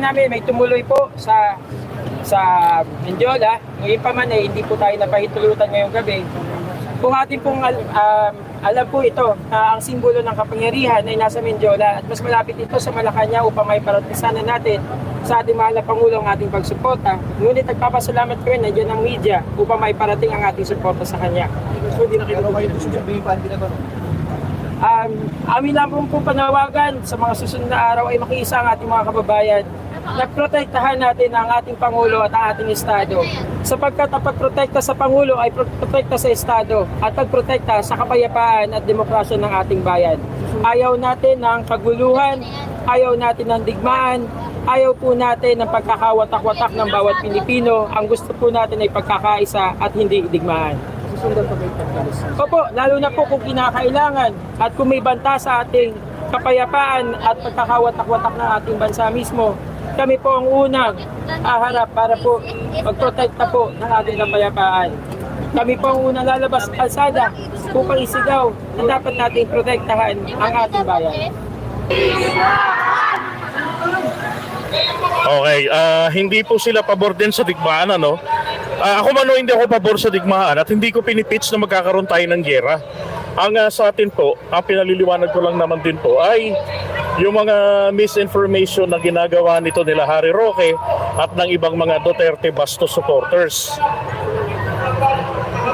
namin may tumuloy po sa sa Mendiola. Ngayon pa man eh, hindi po tayo napahintulutan ngayong gabi. Kung atin pong al- um, alam po ito na ang simbolo ng kapangyarihan ay nasa Mendiola at mas malapit ito sa Malacanang upang may paratisanan natin sa ating mahal na Pangulo ang ating pagsuporta. Ngunit nagpapasalamat ko rin nandiyan ang media upang may parating ang ating suporta sa kanya. So, hindi na kayo kayo susubihin pa, hindi na ba? Um, amin lang pong po panawagan sa mga susunod na araw ay makiisa ang ating mga kababayan na protektahan natin ang ating Pangulo at ang ating Estado. Sapagkat ang pagprotekta sa Pangulo ay protekta sa Estado at pagprotekta sa kapayapaan at demokrasya ng ating bayan. Ayaw natin ng kaguluhan, ayaw natin ng digmaan, ayaw po natin ng pagkakawatak-watak ng bawat Pilipino. Ang gusto po natin ay pagkakaisa at hindi digmaan. Susundan pa. Opo, lalo na po kung kinakailangan at kung may banta sa ating kapayapaan at pagkakawatak-watak ng ating bansa mismo, kami po ang unang aharap para po magprotekta po ng ating kapayapaan. Kami po ang unang lalabas sa kalsada upang isigaw na dapat nating protektahan ang ating bayan. Okay, ah, hindi po sila pabor din sa digmaan, ano? Ah, ako man o hindi ako pabor sa digmaan at hindi ko pinipitch na magkakaroon tayo ng gera. Ang ah, sa atin po, ang pinaliliwanag ko lang naman din po ay yung mga misinformation na ginagawa nito nila Harry Roque at ng ibang mga Duterte Bastos supporters.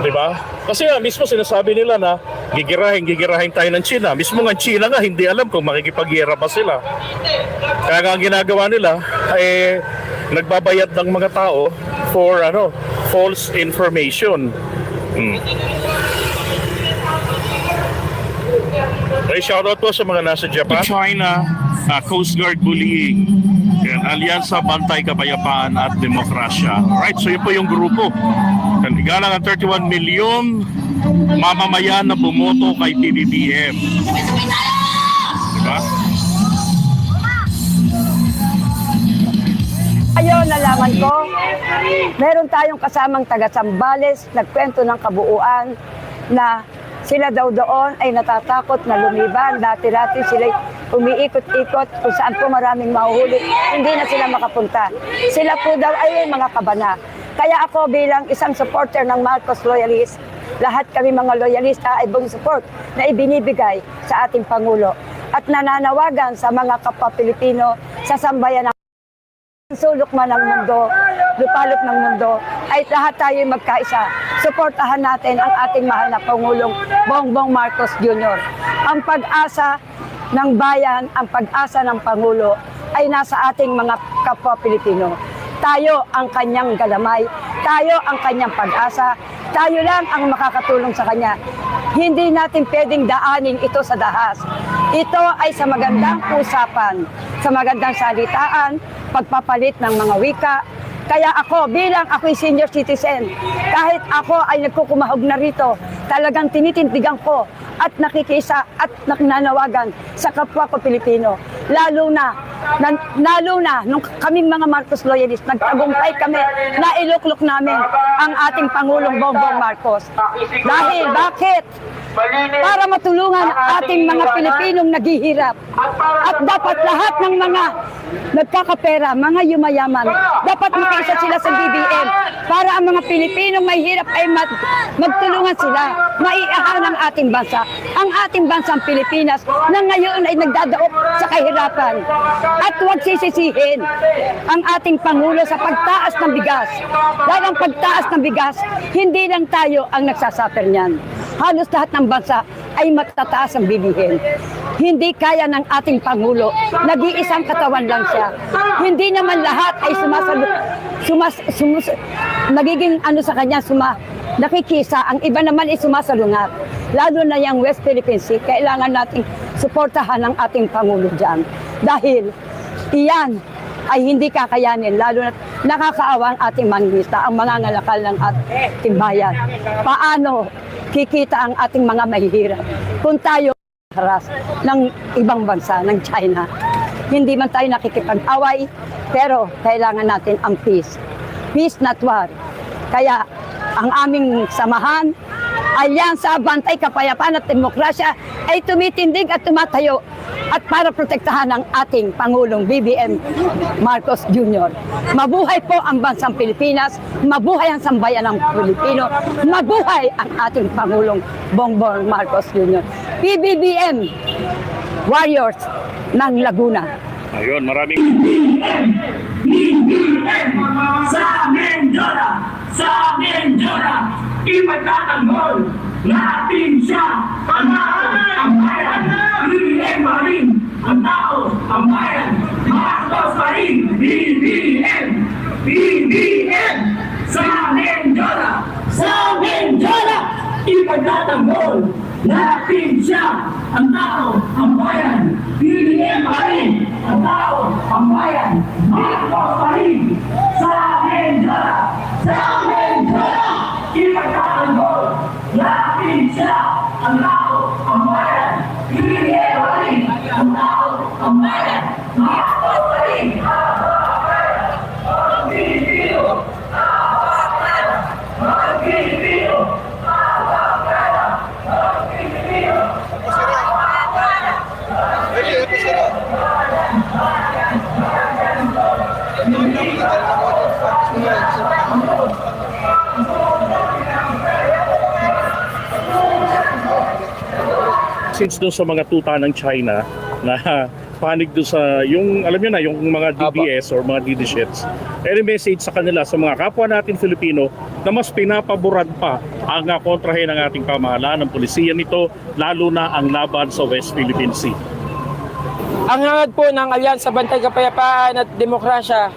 Di ba? Kasi nga, mismo sinasabi nila na gigirahin, gigirahin tayo ng China. Mismo nga China nga, hindi alam kung makikipaghira pa sila. Kaya nga ang ginagawa nila ay nagbabayad ng mga tao for ano, false information. Hmm. Ay, shoutout po sa mga nasa Japan. China, uh, Coast Guard bullying. Yan, Alyansa Bantay Kapayapaan at Demokrasya. Alright, so yun po yung grupo. Yan, Igalang ang 31 milyon mamamayan na bumoto kay PBBM. Diba? Ayaw, nalaman ko, meron tayong kasamang taga Sambales, nagkwento ng kabuuan na sila daw doon ay natatakot na lumiban. Dati-dati sila umiikot-ikot kung saan po maraming mahuhuli. Hindi na sila makapunta. Sila po daw ay mga kabana. Kaya ako bilang isang supporter ng Marcos Loyalist, lahat kami mga loyalista ay buong support na ibinibigay sa ating Pangulo. At nananawagan sa mga kapwa Pilipino sa sambayan ng sulok man ng mundo, lupalop ng mundo, ay lahat tayo magkaisa. Suportahan natin ang ating mahal na Pangulong Bongbong Marcos Jr. Ang pag-asa ng bayan, ang pag-asa ng Pangulo ay nasa ating mga kapwa Pilipino. Tayo ang kanyang galamay, tayo ang kanyang pag-asa, tayo lang ang makakatulong sa kanya. Hindi natin pwedeng daanin ito sa dahas. Ito ay sa magandang usapan, sa magandang salitaan, pagpapalit ng mga wika. Kaya ako, bilang ako'y senior citizen, kahit ako ay nagkukumahog na rito, talagang tinitindigan ko at nakikisa at nananawagan sa kapwa ko Pilipino. Lalo na, na lalo na, nung kaming mga Marcos loyalist, nagtagumpay kami na iluklok namin ang ating Pangulong Bongbong Marcos. Dahil, bakit? Para matulungan ang ating mga Pilipinong naghihirap. At dapat lahat ng mga nagkakapera, mga yumayaman, dapat makiisa sila sa BBM para ang mga Pilipinong may hirap ay mag, magtulungan sila, maiahan ang ating bansa. Ang ating bansang Pilipinas na ngayon ay nagdadaok sa kahirapan. At huwag sisisihin ang ating Pangulo sa pagtaas ng bigas. Dahil ang pagtaas ng bigas, hindi lang tayo ang nagsasaper niyan halos lahat ng bansa ay matataas ang bilihin. Hindi kaya ng ating Pangulo. Nag-iisang katawan lang siya. Hindi naman lahat ay sumasalo, sumas, sumus, nagiging ano sa kanya, suma, nakikisa. Ang iba naman ay sumasalungat. Lalo na yung West Philippine Sea, kailangan nating suportahan ang ating Pangulo dyan. Dahil iyan ay hindi kakayanin, lalo na nakakaawa ang ating mangingisda, ang mga ngalakal ng ating bayan. Paano kikita ang ating mga mahihirap kung tayo haras ng ibang bansa, ng China. Hindi man tayo nakikipag-away, pero kailangan natin ang peace. Peace not war. Kaya ang aming samahan, Alyansa Bantay Kapayapaan at Demokrasya ay tumitindig at tumatayo at para protektahan ang ating Pangulong BBM Marcos Jr. Mabuhay po ang bansang Pilipinas, mabuhay ang sambayan ng Pilipino, mabuhay ang ating Pangulong Bongbong Marcos Jr. PBBM Warriors ng Laguna. Ayun, maraming sa Mendora, sa Mendora, ipagtatanggol natin siya, ang tao, ang bayan, BBM pa rin, ang tao, ang bayan, Marcos pa rin, BBM, BBM, sa Mendora, sa Mendora, ipagtatanggol natin siya, ang tao, ang bayan, BBM pa rin, ang tao, ang bayan, Marcos pa rin, sa Mendora, sa Mendora, natin siya, ang tao, bayan, BBM since doon sa mga tuta ng China na panig doon sa yung alam niyo na yung mga DBS or mga DDShits any message sa kanila sa mga kapwa natin Filipino na mas pinapaboran pa ang uh, kontrahin ng ating pamahalaan ng polisiya nito lalo na ang laban sa West Philippine Sea. Ang hangad po ng Alyansa Bantay Kapayapaan at Demokrasya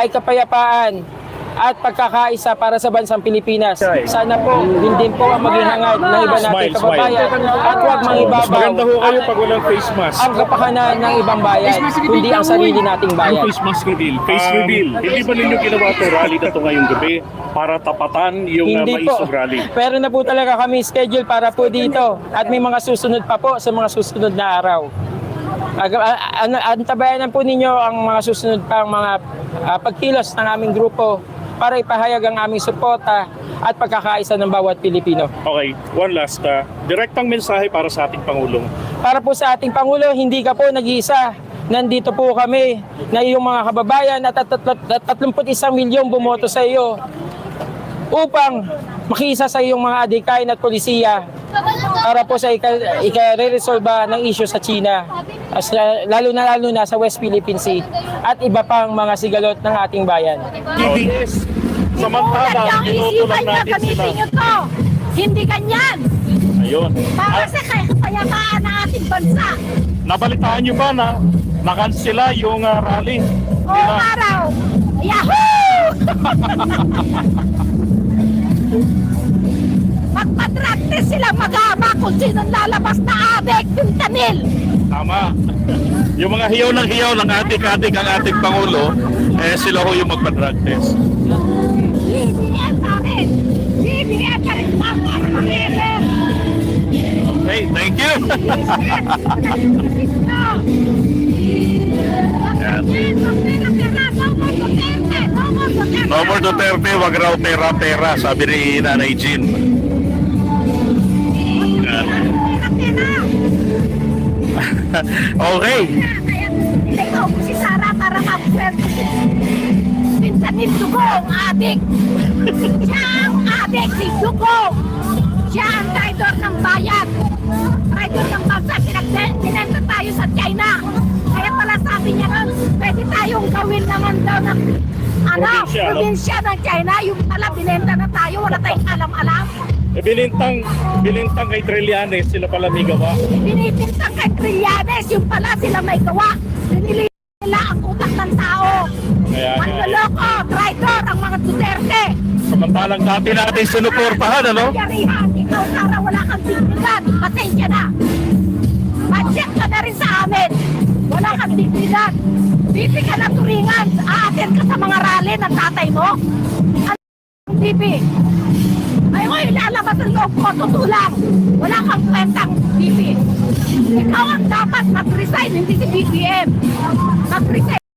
ay kapayapaan at pagkakaisa para sa bansang Pilipinas. Sana po hindi po ang maging hangad ng iba nating Smile, kababayan at huwag Mas mangibabaw maganda ho kayo ang, pag walang face mask ang kapakanan ng ibang bayan, kundi ang sarili nating Yung bayan. face mask reveal. Face reveal. Hindi ba ninyo ginawa to rally na to ngayong gabi para tapatan yung uh, Hindi po. maisog rally? Pero na po talaga kami schedule para po dito at may mga susunod pa po sa mga susunod na araw. Ag- a- an- Antabayanan po ninyo ang mga susunod pang mga ah, pagkilos ng aming grupo para ipahayag ang aming suporta at pagkakaisa ng bawat Pilipino. Okay, one last. Uh, direktang mensahe para sa ating Pangulong. Para po sa ating Pangulo, hindi ka po nag-iisa. Nandito po kami na iyong mga kababayan at tat- tat- tat- 31 milyong bumoto sa iyo upang makisa sa iyong mga adikain at polisiya para po sa ika- ika-resolve ng issue sa China, as, lalo na lalo na sa West Philippine Sea at iba pang mga sigalot ng ating bayan. DBS. Samantala, isipan sila. gamitin niyo to. Hindi ganyan. Ayun. Para sa kapayapaan ng ating bansa. nabalitaan nyo ba na nakansela yung uh, rally? O nila? araw. Yahoo! Magpa-practice silang mag-ama kung sinong lalabas na adik yung tanil. Tama. Yung mga hiyaw ng hiyaw ng adik-adik ang ating Pangulo, eh sila ho yung magpa-drug test. Okay, thank you. No more Duterte, wag raw pera-pera, sabi ni Nanay Jean. Okay. Ikaw po si Sara para ma-pwerte. Minsan ni Dugong, adik. Siya ang adik si Dugong. Siya ang traitor ng bayan. Traitor ng bansa. Pinagdinenta tayo sa China. Kaya pala sabi niya nun, pwede tayong gawin naman daw ng ano, Probinsya, probinsya ng China. Yung pala, binenta na tayo. Wala tayong alam-alam. Eh, bilintang, bilintang kay Trillanes, sila pala may gawa. Binibintang kay Trillanes, yung pala sila may gawa. Binili nila ang utak ng tao. Kaya Manloloko, traitor ang mga Duterte. samantalang dati natin sinuportahan, ano? Yarihan, ikaw Sara, wala kang dignidad. Pasensya na. Pacheck ka na rin sa amin. Wala kang dignidad. Bibi ka na turingan. Aatin ka sa mga rally ng tatay mo. Ano ang bibi? Ilalabas ang loob ko, tutulang. Wala kang kwentang bibi. Ikaw ang dapat mag-resign, hindi si BBM. Mag-resign.